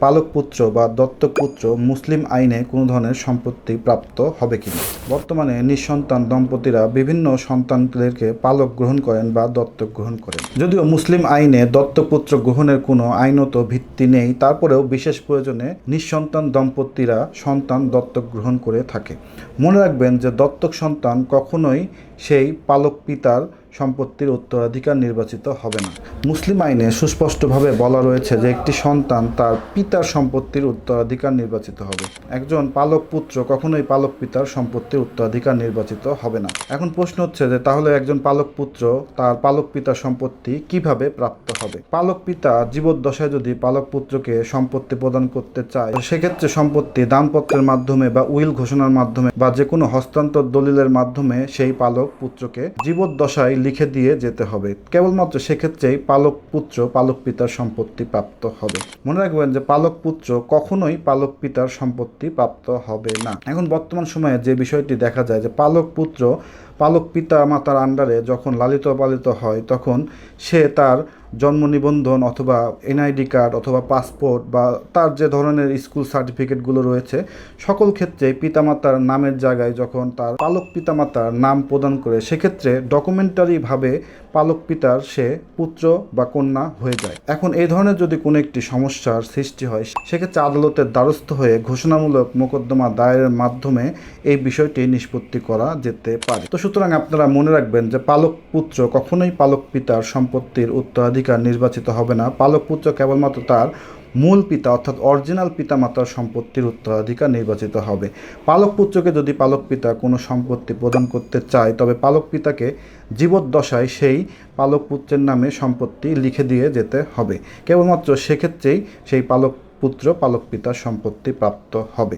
পালক পুত্র বা দত্তক পুত্র মুসলিম আইনে কোনো ধরনের সম্পত্তি প্রাপ্ত হবে কিনা? বর্তমানে নিঃসন্তান দম্পতিরা বিভিন্ন সন্তানদেরকে পালক গ্রহণ করেন বা দত্তক গ্রহণ করেন। যদিও মুসলিম আইনে দত্তক পুত্র গ্রহণের কোনো আইনত ভিত্তি নেই, তারপরেও বিশেষ প্রয়োজনে নিঃসন্তান দম্পতিরা সন্তান দত্তক গ্রহণ করে থাকে। মনে রাখবেন যে দত্তক সন্তান কখনোই সেই পালক পিতার সম্পত্তির উত্তরাধিকার নির্বাচিত হবে না। মুসলিম আইনে সুস্পষ্টভাবে বলা রয়েছে যে একটি সন্তান তার পিতার সম্পত্তির উত্তরাধিকার নির্বাচিত হবে। একজন পালক পুত্র কখনোই পালক পিতার সম্পত্তির উত্তরাধিকার নির্বাচিত হবে না। এখন প্রশ্ন হচ্ছে যে তাহলে একজন পালক পুত্র তার পালক পিতার সম্পত্তি কীভাবে প্রাপ্ত হবে? পালক পিতা জীবদ্দশায় যদি পালক পুত্রকে সম্পত্তি প্রদান করতে চায়, সেক্ষেত্রে সম্পত্তি দানপত্রের মাধ্যমে বা উইল ঘোষণার মাধ্যমে বা যে কোনো হস্তান্তর দলিলের মাধ্যমে সেই পালক পুত্রকে জীবদ্দশায় লিখে দিয়ে যেতে হবে। কেবলমাত্র সেক্ষেত্রেই পালক পুত্র, পালক পিতার সম্পত্তি প্রাপ্ত হবে। মনে রাখবেন যে পালক পুত্র কখনোই পালক পিতার সম্পত্তি প্রাপ্ত হবে না। এখন বর্তমান সময়ে যে বিষয়টি দেখা যায় যে পালক পুত্র পালক পিতা মাতার আন্ডারে যখন লালিত পালিত হয়, তখন সে তার জন্ম নিবন্ধন অথবা এনআইডি কার্ড অথবা পাসপোর্ট বা তার যে ধরনের স্কুল সার্টিফিকেটগুলো রয়েছে, সকল ক্ষেত্রে পিতামাতার নামের জায়গায় যখন তার পালক পিতামাতার নাম প্রদান করে, সেক্ষেত্রে ডকুমেন্টারিভাবে পালক পিতার সে পুত্র বা কন্যা হয়ে যায়। এখন এই ধরনের যদি কোনো একটি সমস্যার সৃষ্টি হয়, সেক্ষেত্রে আদালতের দ্বারস্থ হয়ে ঘোষণামূলক মোকদ্দমা দায়েরের মাধ্যমে এই বিষয়টি নিষ্পত্তি করা যেতে পারে। তো সুতরাং আপনারা মনে রাখবেন যে পালক পুত্র কখনোই পালক পিতার সম্পত্তির উত্তরাধিকার নির্বাচিত হবে না। পালক পুত্র কেবলমাত্র তার মূল পিতা অর্থাৎ অরিজিনাল পিতা মাতার সম্পত্তির উত্তরাধিকার নির্বাচিত হবে। পালক পুত্রকে যদি পালক পিতা কোনো সম্পত্তি প্রদান করতে চায়, তবে পালক পিতাকে জীবদ্দশায় সেই পালক পুত্রের নামে সম্পত্তি লিখে দিয়ে যেতে হবে। কেবলমাত্র সেক্ষেত্রেই সেই পালক পুত্র পালক পিতার সম্পত্তি প্রাপ্ত হবে।